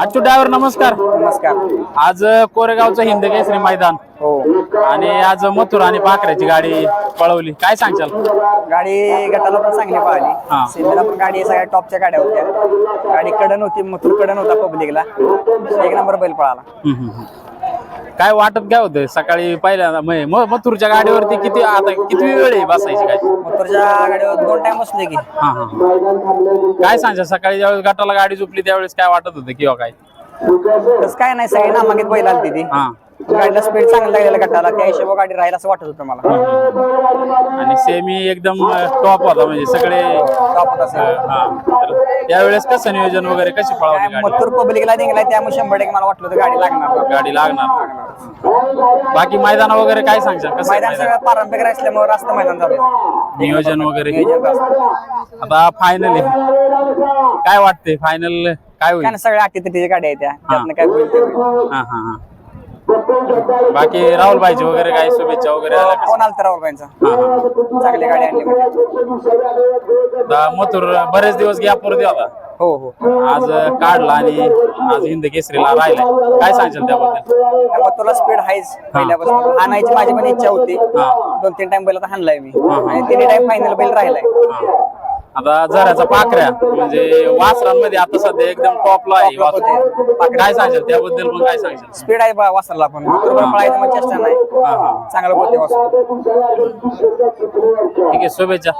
आजू ड्रायव्हर नमस्कार. नमस्कार. आज कोरेगावचं हिंद केसरी मैदान. हो. आणि आज मथुर आणि पाखऱ्याची गाडी पळवली. काय सांगशाल? गाडी गटाला पण चांगली हा. पळाली सिंधला पण गाडी सगळ्या टॉपच्या गाड्या होत्या. गाडी कडन होती मथुर कडन होता पब्लिकला एक नंबर बैल पळाला. काय वाटत काय होतं सकाळी पहिल्यांदा म्हणजे म- मथुरच्या गाडीवरती किती आता किती वेळ आहे बसायची काय? मथुरच्या गाडीवर दोन टाइम बसले की. हा हा काय सांगशाल? सकाळी ज्यावेळेस गटाला गाडी झोपली त्यावेळेस काय वाटत होतं किंवा काय? तसं काय नाही सगळी नामांकित बैल आली ती. हा. गाडीला स्पीड चांगली लागलेला गटाला. त्या हिशोब गाडी राहील असं वाटत होतं मला. सेमी एकदम टॉप होता म्हणजे सगळे टॉप होता सगळं. हा. तर त्यावेळेस कसं नियोजन वगैरे कशी पळवली गाडी? मथुर पब्लिकला निघालाय त्यामुळे शंभर टक्के मला वाटलं होतं गाडी लागणार. गाडी लागणार. बाकी मैदान वगैरे काय सांगशाल? कसं आहे मैदान मैदान? सगळं पारंपरिक असल्यामुळे रास्त मैदान झालं नियोजन वगैरे? नियोजन रास्त. आता फायनल काय वाटते फायनल काय होईल? ना सगळ्या अटीतटीच्या गाड्या आहेत त्या. त्यातनं काय होईल ते होईल. हा हा हा. बाकी राहुल भाईचे वगैरे काय शुभेच्छा वगैरे आल्या का? फोन आला तर राहुल भाईंचा? हा, हा. चांगली गाडी आणली म्हणजे मथुर बरेच दिवस गॅप वरती होता. हो हो. आज काढला आणि आज हिंद केसरीला राहिलाय काय सांगशाल त्याबद्दल? तुला स्पीड आहेच पहिल्यापासून. हाणायची माझी पण इच्छा होती. हा. दोन तीन टाइम बैल आता हाणलाय मी. आणि तिन्ही टाइम फायनल बैल राहिलाय. आता जराचा पाखऱ्या म्हणजे वासरांमध्ये आता सध्या एकदम टॉपला आहे वासरू. काय सांगशाल? त्याबद्दल पण काय सांगशाल? स्पीड आहे बा वासरला पण पळायचं चेष्टा नाही. हा हा. चांगलं बोलते वासर. ठीक आहे शुभेच्छा.